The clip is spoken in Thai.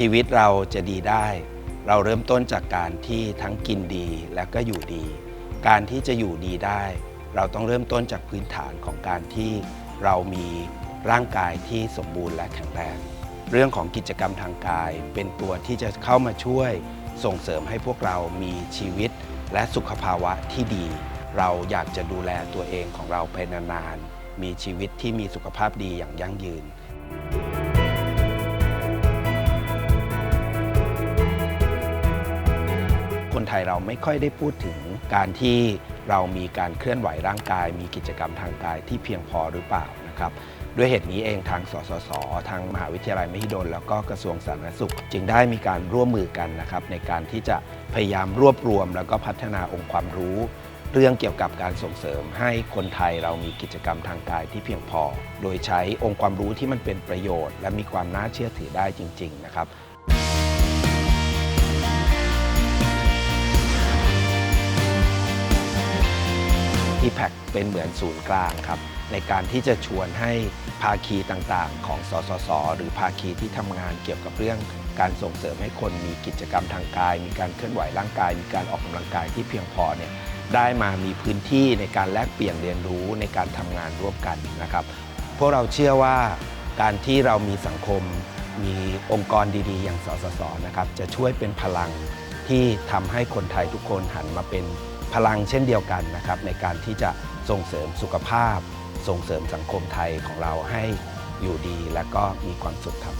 ชีวิตเราจะดีได้ เราเริ่มต้นจากการที่ทั้งกินดีและก็อยู่ดี การที่จะอยู่ดีได้ เราต้องเริ่มต้นจากพื้นฐานของการที่เรามีร่างกายที่สมบูรณ์และแข็งแรงเรื่องของกิจกรรมทางกาย เป็นตัวที่จะเข้ามาช่วยส่งเสริมให้พวกเรามีชีวิตและสุขภาวะที่ดี เราอยากจะดูแลตัวเองของเราไปนานๆมีชีวิตที่มีสุขภาพดีอย่างยั่งยืน ยเราไม่ค่อยได้พูดถึงการที่เรามีการเคลื่อนไหวร่างกาย มีกิจกรรมทางกายที่เพียงพอหรือเปล่านะครับด้วยเหตุนี้เองทางสสส ทางมหาวิทยาลัยมหิดล แล้วก็กระทรวงสาธารณสุข จึงได้มีการร่วมมือกันนะครับในการที่จะพยายามรวบรวม แล้วก็พัฒนาองค์ความรู้ เรื่องเกี่ยวกับการส่งเสริมให้คนไทยเรามีกิจกรรมทางกายที่เพียงพอ โดยใช้องค์ความรู้ที่มันเป็นประโยชน์ และมีความน่าเชื่อถือได้จริง ๆ นะครับ ที่แพคเป็นเหมือนศูนย์กลางครับในการที่จะชวนให้ภาคีต่างๆ ของสสส หรือภาคีที่ทำงานเกี่ยวกับเรื่องการส่งเสริมให้คนมีกิจกรรมทางกาย มีการเคลื่อนไหวร่างกาย มีการออกกำลังกายที่เพียงพอเนี่ยได้มามีพื้นที่ในการแลกเปลี่ยนเรียนรู้ในการทำงานร่วมกันนะครับ พวกเราเชื่อว่าการที่เรามีสังคม มีองค์กรดีๆ อย่างสสสนะครับจะช่วยเป็นพลังที่ทำให้คนไทยทุกคนหันมาเป็น พลังเช่นเดียวกันนะครับในการที่จะส่งเสริมสุขภาพ ส่งเสริมสังคมไทยของเราให้อยู่ดีและก็มีความสุขครับ